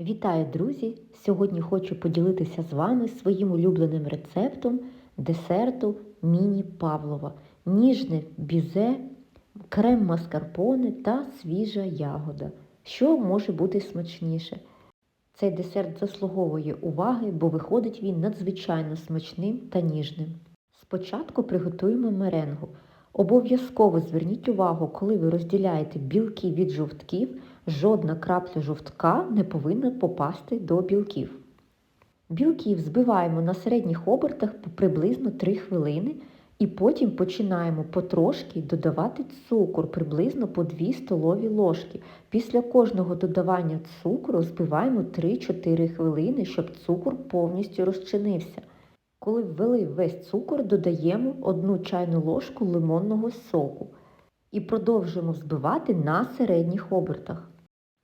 Вітаю, друзі! Сьогодні хочу поділитися з вами своїм улюбленим рецептом десерту Міні Павлова, ніжне бізе, крем маскарпоне та свіжа ягода. Що може бути смачніше? Цей десерт заслуговує уваги, бо виходить він надзвичайно смачним та ніжним. Спочатку приготуємо меренгу. Обов'язково зверніть увагу, коли ви розділяєте білки від жовтків, жодна крапля жовтка не повинна попасти до білків. Білків збиваємо на середніх обертах приблизно 3 хвилини і потім починаємо потрошки додавати цукор приблизно по 2 столові ложки. Після кожного додавання цукру збиваємо 3-4 хвилини, щоб цукор повністю розчинився. Коли ввели весь цукор, додаємо 1 чайну ложку лимонного соку і продовжуємо взбивати на середніх обертах.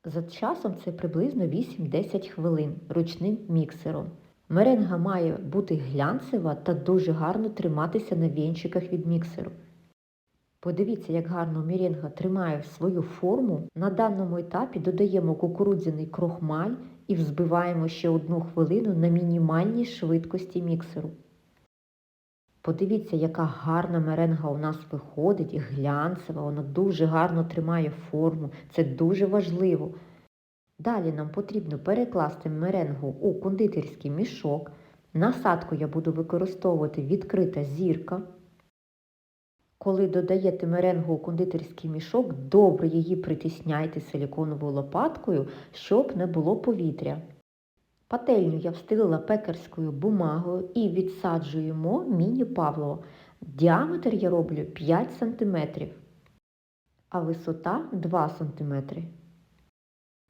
За часом це приблизно 8-10 хвилин ручним міксером. Меренга має бути глянцева та дуже гарно триматися на вінчиках від міксеру. Подивіться, як гарно меренга тримає свою форму. На даному етапі додаємо кукурудзяний крохмаль і взбиваємо ще одну хвилину на мінімальній швидкості міксеру. Подивіться, яка гарна меренга у нас виходить, глянцева, вона дуже гарно тримає форму, це дуже важливо. Далі нам потрібно перекласти меренгу у кондитерський мішок. Насадку я буду використовувати відкрита зірка. Коли додаєте меренгу у кондитерський мішок, добре її притисняйте силіконовою лопаткою, щоб не було повітря. Пательню я встелила пекарською бумагою і відсаджуємо міні Павлово. Діаметр я роблю 5 см, а висота 2 см.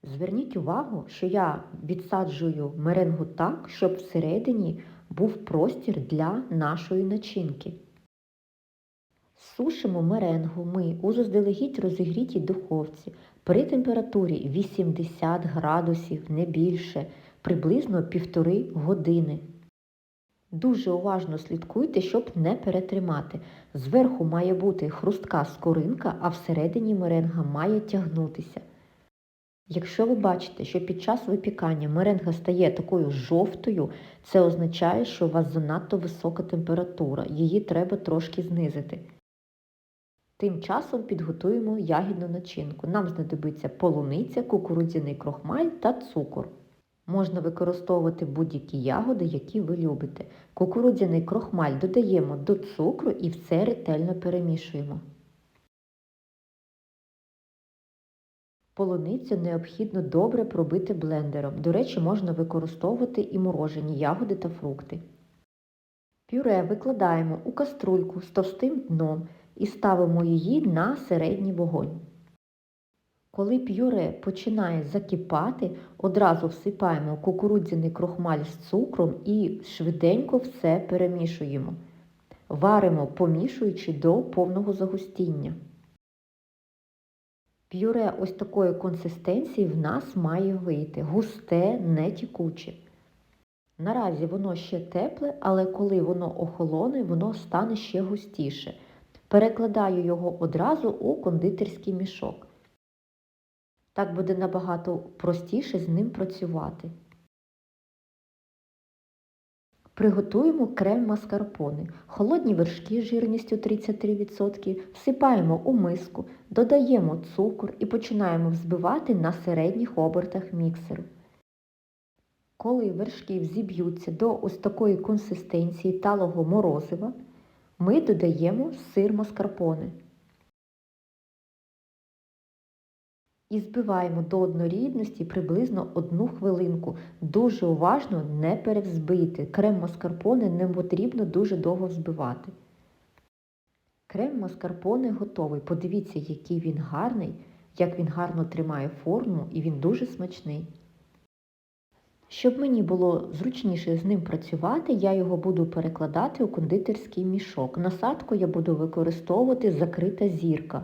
Зверніть увагу, що я відсаджую меренгу так, щоб всередині був простір для нашої начинки. Сушимо меренгу ми у заздалегідь розігрітій духовці при температурі 80 градусів, не більше, приблизно півтори години. Дуже уважно слідкуйте, щоб не перетримати. Зверху має бути хрустка скоринка, а всередині меренга має тягнутися. Якщо ви бачите, що під час випікання меренга стає такою жовтою, це означає, що у вас занадто висока температура, її треба трошки знизити. Тим часом підготуємо ягідну начинку. Нам знадобиться полуниця, кукурудзяний крохмаль та цукор. Можна використовувати будь-які ягоди, які ви любите. Кукурудзяний крохмаль додаємо до цукру і все ретельно перемішуємо. Полуницю необхідно добре пробити блендером. До речі, можна використовувати і морожені ягоди та фрукти. Пюре викладаємо у каструльку з товстим дном і ставимо її на середній вогонь. Коли пюре починає закипати, одразу всипаємо кукурудзяний крохмаль з цукром і швиденько все перемішуємо. Варимо, помішуючи до повного загустіння. Пюре ось такої консистенції в нас має вийти. Густе, не тікуче. Наразі воно ще тепле, але коли воно охолоне, воно стане ще густіше. Перекладаю його одразу у кондитерський мішок. Так буде набагато простіше з ним працювати. Приготуємо крем маскарпоне. Холодні вершки жирністю 33%, всипаємо у миску, додаємо цукор і починаємо взбивати на середніх обертах міксеру. Коли вершки взіб'ються до ось такої консистенції талого морозива, ми додаємо сир маскарпоне. І збиваємо до однорідності приблизно одну хвилинку. Дуже уважно не перевзбити. Крем маскарпоне не потрібно дуже довго взбивати. Крем маскарпоне готовий. Подивіться, який він гарний, як він гарно тримає форму і він дуже смачний. Щоб мені було зручніше з ним працювати, я його буду перекладати у кондитерський мішок. Насадку я буду використовувати закрита зірка.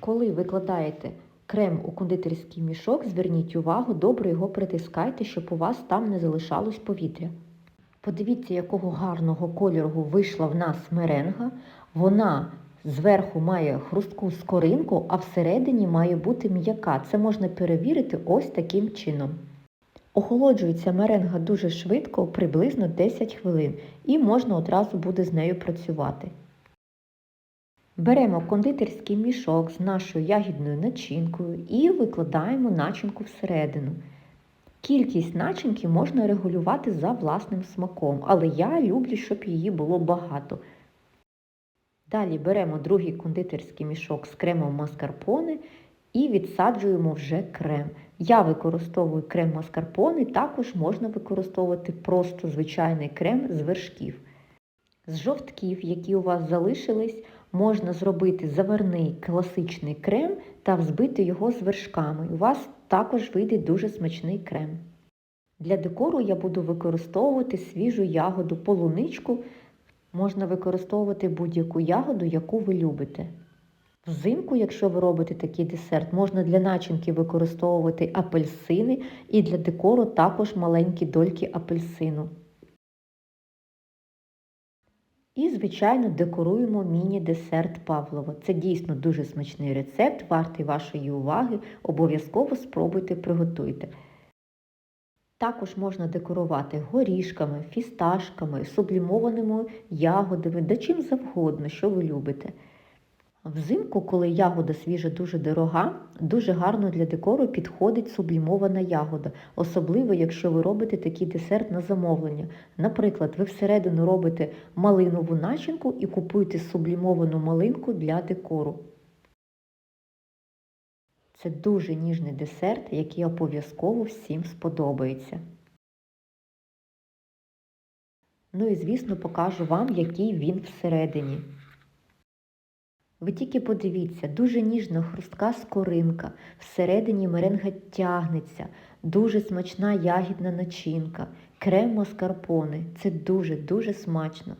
Коли викладаєте крем у кондитерський мішок, зверніть увагу, добре його притискайте, щоб у вас там не залишалось повітря. Подивіться, якого гарного кольору вийшла в нас меренга. Вона зверху має хрустку скоринку, а всередині має бути м'яка. Це можна перевірити ось таким чином. Охолоджується меренга дуже швидко, приблизно 10 хвилин, і можна одразу буде з нею працювати. Беремо кондитерський мішок з нашою ягідною начинкою і викладаємо начинку всередину. Кількість начинки можна регулювати за власним смаком, але я люблю, щоб її було багато. Далі беремо другий кондитерський мішок з кремом маскарпоне і відсаджуємо вже крем. Я використовую крем маскарпоне, також можна використовувати просто звичайний крем з вершків. З жовтків, які у вас залишились, можна зробити заварний класичний крем та взбити його з вершками. У вас також вийде дуже смачний крем. Для декору я буду використовувати свіжу ягоду полуничку. Можна використовувати будь-яку ягоду, яку ви любите. Взимку, якщо ви робите такий десерт, можна для начинки використовувати апельсини і для декору також маленькі дольки апельсину. І, звичайно, декоруємо міні-десерт Павлова. Це дійсно дуже смачний рецепт, вартий вашої уваги. Обов'язково спробуйте приготуйте. Також можна декорувати горішками, фісташками, сублімованими ягодами, да чим завгодно, що ви любите. Взимку, коли ягода свіжа дуже дорога, дуже гарно для декору підходить сублімована ягода, особливо якщо ви робите такий десерт на замовлення. Наприклад, ви всередину робите малинову начинку і купуєте сублімовану малинку для декору. Це дуже ніжний десерт, який обов'язково всім сподобається. Ну і звісно покажу вам, який він всередині. Ви тільки подивіться, дуже ніжна хрустка скоринка, всередині меренга тягнеться, дуже смачна ягідна начинка, крем маскарпоне. Це дуже-дуже смачно.